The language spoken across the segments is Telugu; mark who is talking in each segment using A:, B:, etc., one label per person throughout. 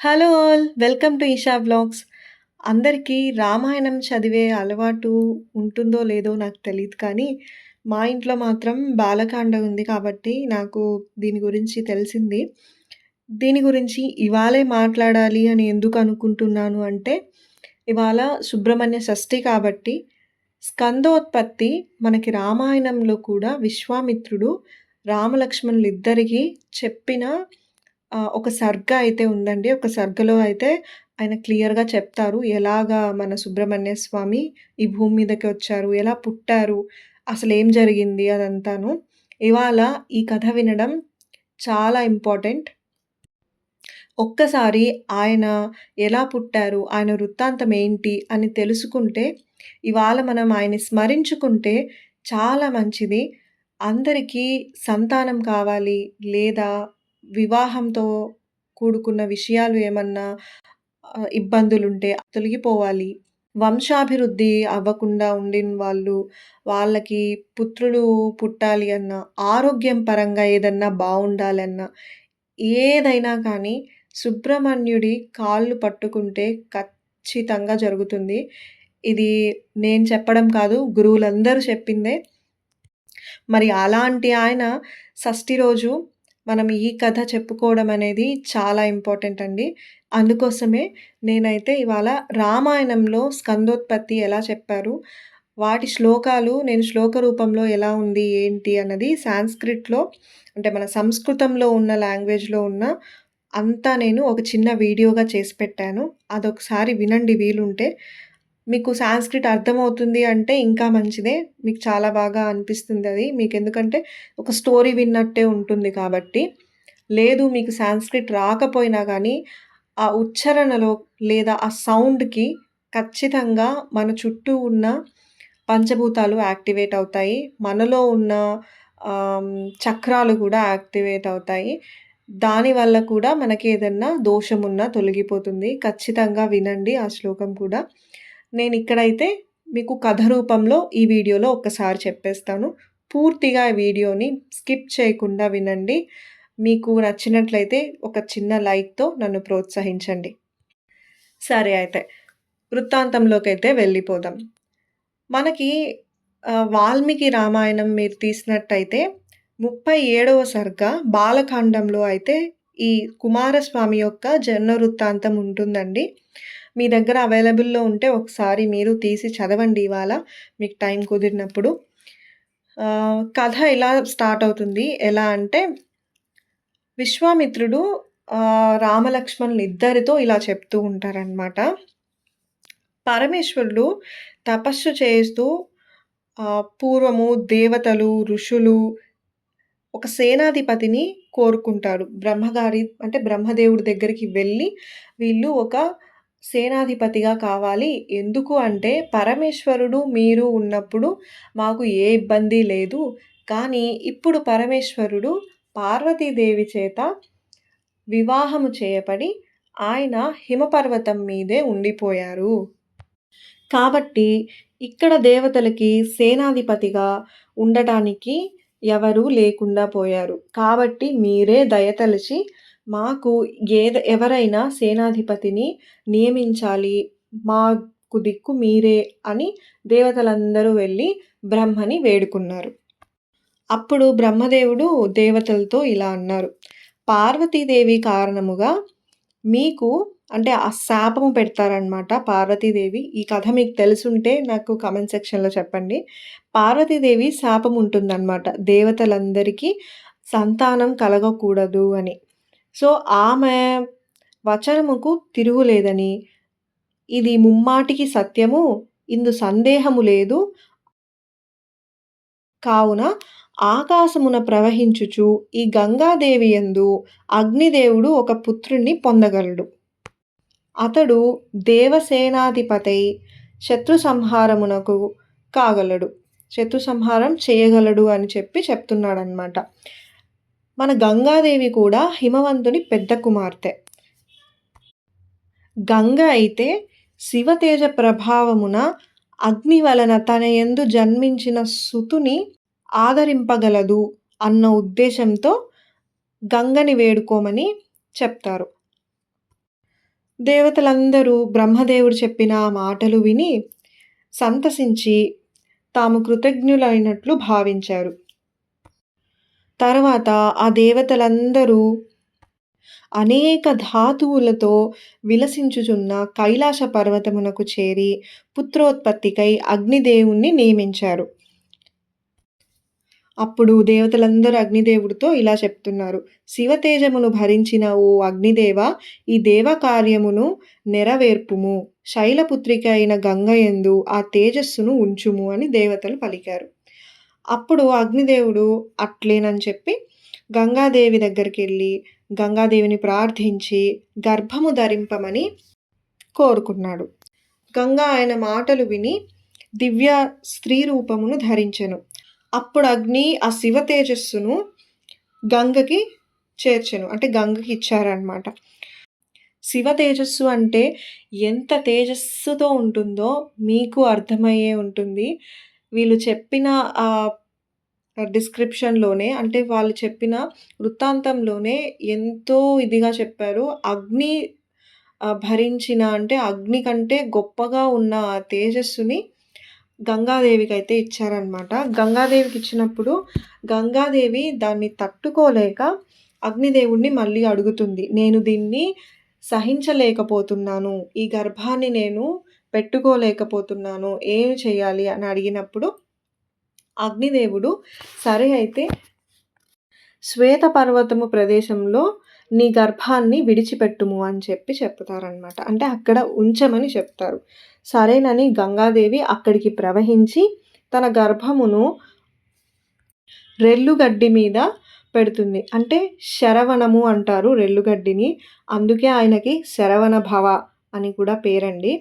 A: Hello all! Welcome to Eesha vlogs. అందరికీ రామాయణం చదివే అలవాటు ఉంటుందో లేదో నాకు తెలియదు కానీ, మా ఇంట్లో మాత్రం బాలకాండ ఉంది కాబట్టి నాకు దీని గురించి తెలిసింది. దీని గురించి ఇవాళే మాట్లాడాలి అని ఎందుకు అనుకుంటున్నాను అంటే, ఇవాళ సుబ్రహ్మణ్య షష్ఠి కాబట్టి, స్కందోత్పత్తి మనకి రామాయణంలో కూడా విశ్వామిత్రుడు రామలక్ష్మణులిద్దరికీ చెప్పిన ఒక సర్గ అయితే ఉందండి. ఒక సర్గలో అయితే ఆయన క్లియర్‌గా చెప్తారు. ఎలాగా మన సుబ్రహ్మణ్య స్వామి ఈ భూమి మీదకి వచ్చారు, ఎలా పుట్టారు, అసలేం జరిగింది అదంతాను. ఇవాళ ఈ కథ వినడం చాలా ఇంపార్టెంట్. ఒక్కసారి ఆయన ఎలా పుట్టారు, ఆయన వృత్తాంతం ఏంటి అని తెలుసుకుంటే, ఇవాళ మనం ఆయన్ని స్మరించుకుంటే చాలా మంచిది. అందరికీ సంతానం కావాలి లేదా వివాహంతో కూడుకున్న విషయాలు ఏమన్నా ఇబ్బందులుంటే తొలగిపోవాలి. వంశాభివృద్ధి అవ్వకుండా ఉండిన వాళ్ళు, వాళ్ళకి పుత్రులు పుట్టాలి అన్న ఆరోగ్యం పరంగా ఏదన్నా బాగుండాలన్నా ఏదైనా కానీ సుబ్రహ్మణ్యుడి కాళ్ళు పట్టుకుంటే ఖచ్చితంగా జరుగుతుంది. ఇది నేను చెప్పడం కాదు, గురువులందరూ చెప్పిందే. మరి అలాంటి ఆయన షష్ఠి రోజు మనం ఈ కథ చెప్పుకోవడం అనేది చాలా ఇంపార్టెంట్ అండి. అందుకోసమే నేనైతే ఇవాళ రామాయణంలో స్కందోత్పత్తి ఎలా చెప్పారు, వాటి శ్లోకాలు నేను శ్లోక రూపంలో ఎలా ఉంది, ఏంటి అన్నది సాంస్క్రిట్‌లో అంటే మన సంస్కృతంలో ఉన్న లాంగ్వేజ్‌లో ఉన్న అంతా నేను ఒక చిన్న వీడియోగా చేసి పెట్టాను. అదొకసారి వినండి వీలుంటే. మీకు సాంస్క్రిట్ అర్థమవుతుంది అంటే ఇంకా మంచిదే. మీకు చాలా బాగా అనిపిస్తుంది అది మీకు ఎందుకంటే ఒక స్టోరీ విన్నట్టే ఉంటుంది కాబట్టి. లేదు మీకు సాంస్క్రిట్ రాకపోయినా కానీ ఆ ఉచ్చారణలో లేదా ఆ సౌండ్‌కి ఖచ్చితంగా మన చుట్టూ ఉన్న పంచభూతాలు యాక్టివేట్ అవుతాయి. మనలో ఉన్న చక్రాలు కూడా యాక్టివేట్ అవుతాయి. దానివల్ల కూడా మనకి ఏదన్నా దోషమున్నా తొలగిపోతుంది. ఖచ్చితంగా వినండి ఆ శ్లోకం కూడా. నేను ఇక్కడైతే మీకు కథ రూపంలో ఈ వీడియోలో ఒక్కసారి చెప్పేస్తాను. పూర్తిగా ఈ వీడియోని స్కిప్ చేయకుండా వినండి. మీకు నచ్చినట్లయితే ఒక చిన్న లైక్‌తో నన్ను ప్రోత్సహించండి. సరే అయితే. వృత్తాంతంలోకైతే వెళ్ళిపోదాం. మనకి వాల్మీకి రామాయణం మీరు తీసినట్టయితే ముప్పై ఏడవ సరిగ్గా బాలకాండంలో అయితే ఈ కుమారస్వామి యొక్క జన్మ వృత్తాంతం ఉంటుందండి. మీ దగ్గర అవైలబుల్‌లో ఉంటే ఒకసారి మీరు తీసి చదవండి ఇవాళ మీకు టైం కుదిరినప్పుడు. కథ ఇలా స్టార్ట్ అవుతుంది. ఎలా అంటే విశ్వామిత్రుడు రామలక్ష్మణులు ఇద్దరితో ఇలా చెప్తూ ఉంటారనమాట. పరమేశ్వరుడు తపస్సు చేస్తూ పూర్వము దేవతలు, ఋషులు ఒక సేనాధిపతిని కోరుకుంటాడు. బ్రహ్మగారి అంటే బ్రహ్మదేవుడి దగ్గరికి వెళ్ళి వీళ్ళు ఒక సేనాధిపతిగా కావాలి. ఎందుకు అంటే పరమేశ్వరుడు, మీరు ఉన్నప్పుడు మాకు ఏ ఇబ్బంది లేదు. కానీ ఇప్పుడు పరమేశ్వరుడు పార్వతీదేవి చేత వివాహము చేయబడి ఆయన హిమపర్వతం మీదే ఉండిపోయారు. కాబట్టి ఇక్కడ దేవతలకి సేనాధిపతిగా ఉండటానికి ఎవరూ లేకుండా పోయారు. కాబట్టి మీరే దయతలిచి మాకు ఏద ఎవరైనా సేనాధిపతిని నియమించాలి. మాకు దిక్కు మీరే అని దేవతలందరూ వెళ్ళి బ్రహ్మని వేడుకున్నారు. అప్పుడు బ్రహ్మదేవుడు దేవతలతో ఇలా అన్నారు. పార్వతీదేవి కారణముగా మీకు అంటే ఆ శాపము పెడతారనమాట పార్వతీదేవి. ఈ కథ మీకు తెలిసుంటే నాకు కమెంట్ సెక్షన్‌లో చెప్పండి. పార్వతీదేవి శాపం ఉంటుందన్నమాట దేవతలందరికీ సంతానం కలగకూడదు అని. సో, ఆమె వచనముకు తిరుగులేదని, ఇది ముమ్మాటికి సత్యము, ఇందు సందేహము లేదు. కావున ఆకాశమున ప్రవహించుచు ఈ గంగాదేవి యందు అగ్నిదేవుడు ఒక పుత్రుణ్ణి పొందగలడు. అతడు దేవసేనాధిపతై శత్రు సంహారమునకు కాగలడు. శత్రు సంహారం చేయగలడు అని చెప్పి చెప్తున్నాడనమాట. మన గంగాదేవి కూడా హిమవంతుని పెద్ద కుమార్తె. గంగ అయితే శివతేజ ప్రభావమున అగ్ని వలన తన ఎందు జన్మించిన సుతుని ఆదరింపగలదు అన్న ఉద్దేశంతో గంగని వేడుకోమని చెప్తారు. దేవతలందరూ బ్రహ్మదేవుడు చెప్పిన ఆ మాటలు విని సంతసించి తాము కృతజ్ఞులైనట్లు భావించారు. తర్వాత ఆ దేవతలందరూ అనేక ధాతువులతో విలసించుచున్న కైలాస పర్వతమునకు చేరి పుత్రోత్పత్తికై అగ్నిదేవుణ్ణి నియమించారు. అప్పుడు దేవతలందరూ అగ్నిదేవుడితో ఇలా చెప్తున్నారు. శివతేజమును భరించిన ఓ అగ్నిదేవ ఈ దేవకార్యమును నెరవేర్పుము. శైలపుత్రిక అయిన గంగయందు ఆ తేజస్సును ఉంచుము అని దేవతలు పలికారు. అప్పుడు అగ్నిదేవుడు అట్లేనని చెప్పి గంగాదేవి దగ్గరికి వెళ్ళి గంగాదేవిని ప్రార్థించి గర్భము ధరింపమని కోరుకున్నాడు. గంగా ఆయన మాటలు విని దివ్య స్త్రీ రూపమును ధరించెను. అప్పుడు అగ్ని ఆ శివ తేజస్సును గంగకి చేర్చెను. అంటే గంగకి ఇచ్చారనమాట. శివ తేజస్సు అంటే ఎంత తేజస్సుతో ఉంటుందో మీకు అర్థమయ్యే ఉంటుంది. వీళ్ళు చెప్పిన డిస్క్రిప్షన్‌లోనే అంటే వాళ్ళు చెప్పిన వృత్తాంతంలోనే ఎంతో ఇదిగా చెప్పారు. అగ్ని భరించిన అంటే అగ్ని కంటే గొప్పగా ఉన్న ఆ తేజస్సుని అయితే ఇచ్చారనమాట. గంగాదేవికి ఇచ్చినప్పుడు గంగాదేవి దాన్ని తట్టుకోలేక అగ్నిదేవుణ్ణి మళ్ళీ అడుగుతుంది. నేను దీన్ని సహించలేకపోతున్నాను. ఈ గర్భాన్ని నేను పెట్టుకోలేకపోతున్నాను. ఏం చేయాలి అని అడిగినప్పుడు అగ్నిదేవుడు సరే అయితే శ్వేత పర్వతము ప్రదేశంలో నీ గర్భాన్ని విడిచిపెట్టుము అని చెప్పి చెప్తారనమాట. అంటే అక్కడ ఉంచమని చెప్తారు. సరేనని గంగాదేవి అక్కడికి ప్రవహించి తన గర్భమును రెల్లుగడ్డి మీద పెడుతుంది. అంటే శరవణము అంటారు రెల్లుగడ్డిని. అందుకే ఆయనకి శరవణ భవ అని కూడా పేరండి.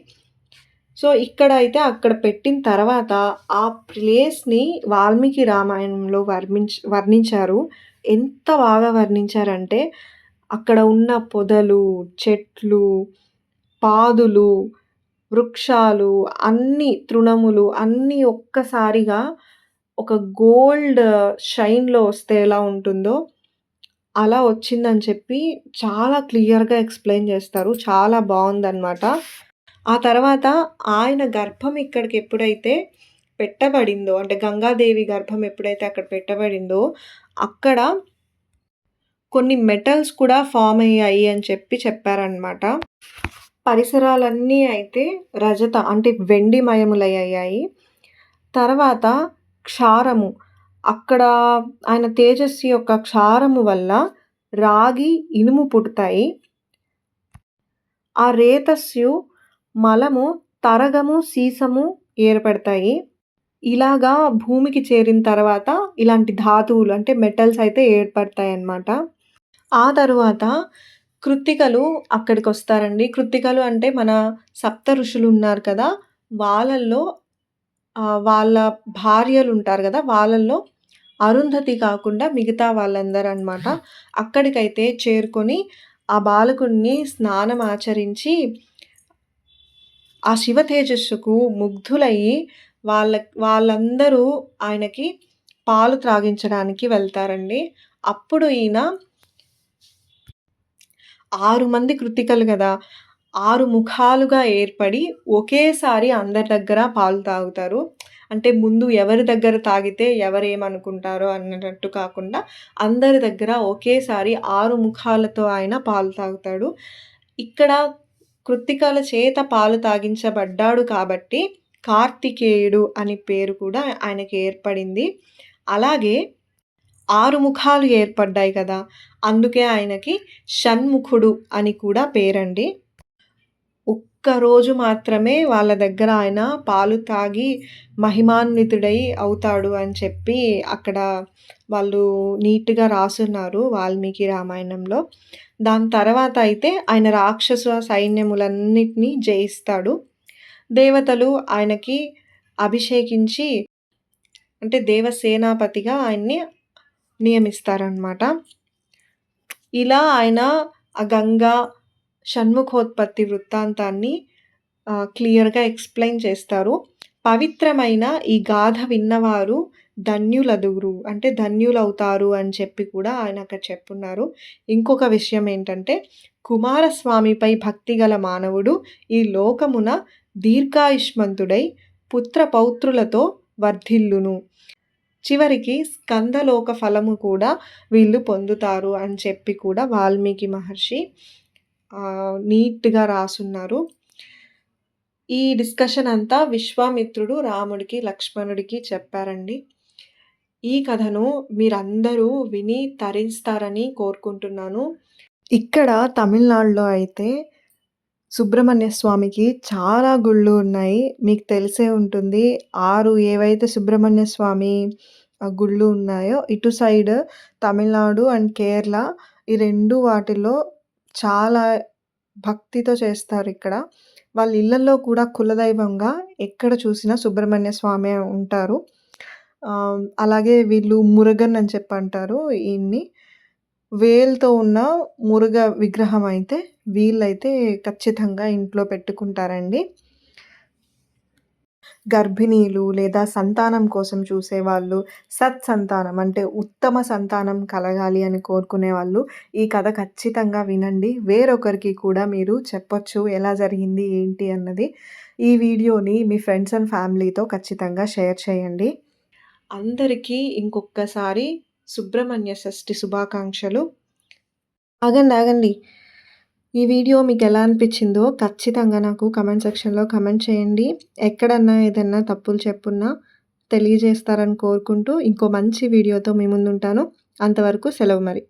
A: సో, ఇక్కడ అయితే అక్కడ పెట్టిన తర్వాత ఆ ప్లేస్‌ని వాల్మీకి రామాయణంలో వర్ణించ వర్ణించారు. ఎంత బాగా వర్ణించారంటే అక్కడ ఉన్న పొదలు, చెట్లు, పాదులు, వృక్షాలు అన్నీ తృణములు అన్నీ ఒక్కసారిగా ఒక గోల్డ్ షైన్‌లో వస్తే ఎలా ఉంటుందో అలా వచ్చిందని చెప్పి చాలా క్లియర్‌గా ఎక్స్‌ప్లెయిన్ చేస్తారు. చాలా బాగుందన్నమాట ఆ తర్వాత ఆయన గర్భం ఇక్కడికి ఎప్పుడైతే పెట్టబడిందో అంటే గంగాదేవి గర్భం ఎప్పుడైతే అక్కడ పెట్టబడిందో అక్కడ కొన్ని మెటల్స్ కూడా ఫామ్ అయ్యాయి అని చెప్పి చెప్పారనమాట. పరిసరాలన్నీ అయితే రజత అంటే వెండిమయములయ్యాయి. తర్వాత క్షారము అక్కడ ఆయన తేజస్సు యొక్క క్షారము వల్ల రాగి, ఇనుము పుడతాయి. ఆ రేతస్సు, మలము, తరగము, సీసము ఏర్పడతాయి. ఇలాగా భూమికి చేరిన తర్వాత ఇలాంటి ధాతువులు అంటే మెటల్స్ అయితే ఏర్పడతాయి అన్నమాట ఆ తరువాత కృత్తికలు అక్కడికి వస్తారండి కృత్తికలు అంటే మన సప్త ఋషులు ఉన్నారు కదా! వాళ్ళల్లో వాళ్ళ భార్యలు ఉంటారు కదా వాళ్ళల్లో అరుంధతి కాకుండా మిగతా వాళ్ళందరూ అనమాట. అక్కడికైతే చేరుకొని ఆ బాలకుడిని స్నానం ఆచరించి ఆ శివ తేజస్సుకు ముగ్ధులయ్యి వాళ్ళ వాళ్ళందరూ ఆయనకి పాలు త్రాగించడానికి వెళ్తారండి. అప్పుడు ఈయన ఆరు మంది కృతికలు కదా ఆరు ముఖాలుగా ఏర్పడి ఒకేసారి అందరి దగ్గర పాలు తాగుతారు. అంటే ముందు ఎవరి దగ్గర తాగితే ఎవరేమనుకుంటారో అన్నట్టు కాకుండా అందరి దగ్గర ఒకేసారి ఆరు ముఖాలతో ఆయన పాలు తాగుతాడు. ఇక్కడ కృత్తికల చేత పాలు తాగించబడ్డాడు కాబట్టి కార్తికేయుడు అని పేరు కూడా ఆయనకి ఏర్పడింది. అలాగే ఆరు ముఖాలు ఏర్పడ్డాయి కదా! అందుకే ఆయనకి షణ్ముఖుడు అని కూడా పేరండి. ఒక్కరోజు మాత్రమే వాళ్ళ దగ్గర ఆయన పాలు తాగి మహిమాన్వితుడై అవుతాడు అని చెప్పి అక్కడ వాళ్ళు నీట్‌గా రాసున్నారు వాల్మీకి రామాయణంలో. దాని తర్వాత అయితే ఆయన రాక్షస సైన్యములన్నిటిని జయిస్తాడు. దేవతలు ఆయనకి అభిషేకించి అంటే దేవసేనాపతిగా ఆయన్ని నియమిస్తారనమాట. ఇలా ఆయన ఆ గంగా షణ్ముఖోత్పత్తి వృత్తాంతాన్ని క్లియర్‌గా ఎక్స్‌ప్లెయిన్ చేస్తారు. పవిత్రమైన ఈ గాథ విన్నవారు ధన్యులదురు అంటే ధన్యులవుతారు అని చెప్పి కూడా ఆయన అక్కడ చెప్పున్నారు. ఇంకొక విషయం ఏంటంటే కుమారస్వామిపై భక్తి గల మానవుడు ఈ లోకమున దీర్ఘాయుష్మంతుడై పుత్ర పౌత్రులతో వర్ధిల్లును. చివరికి స్కందలోక ఫలము కూడా వీళ్ళు పొందుతారు అని చెప్పి కూడా వాల్మీకి మహర్షి నీట్‌గా రాసున్నారు. ఈ డిస్కషన్ అంతా విశ్వామిత్రుడు రాముడికి, లక్ష్మణుడికి చెప్పారండి. ఈ కథను మీరందరూ విని తరిస్తారని కోరుకుంటున్నాను. ఇక్కడ తమిళనాడులో అయితే సుబ్రహ్మణ్య స్వామికి చాలా గుళ్ళు ఉన్నాయి. మీకు తెలిసే ఉంటుంది. ఆరు ఏవైతే సుబ్రహ్మణ్య స్వామి గుళ్ళు ఉన్నాయో ఇటు సైడ్ తమిళనాడు అండ్ కేరళ ఈ రెండు వాటిలో చాలా భక్తితో చేస్తారు ఇక్కడ వాళ్ళ ఇళ్ళల్లో కూడా కులదైవంగా ఎక్కడ చూసినా సుబ్రహ్మణ్య స్వామి ఉంటారు. అలాగే వీళ్ళు మురుగన్ అని చెప్పి అంటారు ఈయన్ని. వేల్తో ఉన్న మురుగ విగ్రహం అయితే వీళ్ళైతే ఖచ్చితంగా ఇంట్లో పెట్టుకుంటారండి. గర్భిణీలు లేదా సంతానం కోసం చూసేవాళ్ళు, సత్సంతానం అంటే ఉత్తమ సంతానం కలగాలి అని కోరుకునే వాళ్ళు ఈ కథ ఖచ్చితంగా వినండి. వేరొకరికి కూడా మీరు చెప్పొచ్చు ఎలా జరిగింది ఏంటి అన్నది. ఈ వీడియోని మీ ఫ్రెండ్స్ అండ్ ఫ్యామిలీతో ఖచ్చితంగా షేర్ చేయండి. అందరికీ ఇంకొకసారి సుబ్రహ్మణ్య షష్ఠి శుభాకాంక్షలు. ఆగండి, ఆగండి. ఈ వీడియో మీకు ఎలా అనిపించిందో ఖచ్చితంగా నాకు కమెంట్ సెక్షన్‌లో కమెంట్ చేయండి. ఎక్కడన్నా ఏదన్నా తప్పులు చెప్పున్నా తెలియజేస్తారని కోరుకుంటూ ఇంకో మంచి వీడియోతో మీ ముందుంటాను. అంతవరకు సెలవు మరి.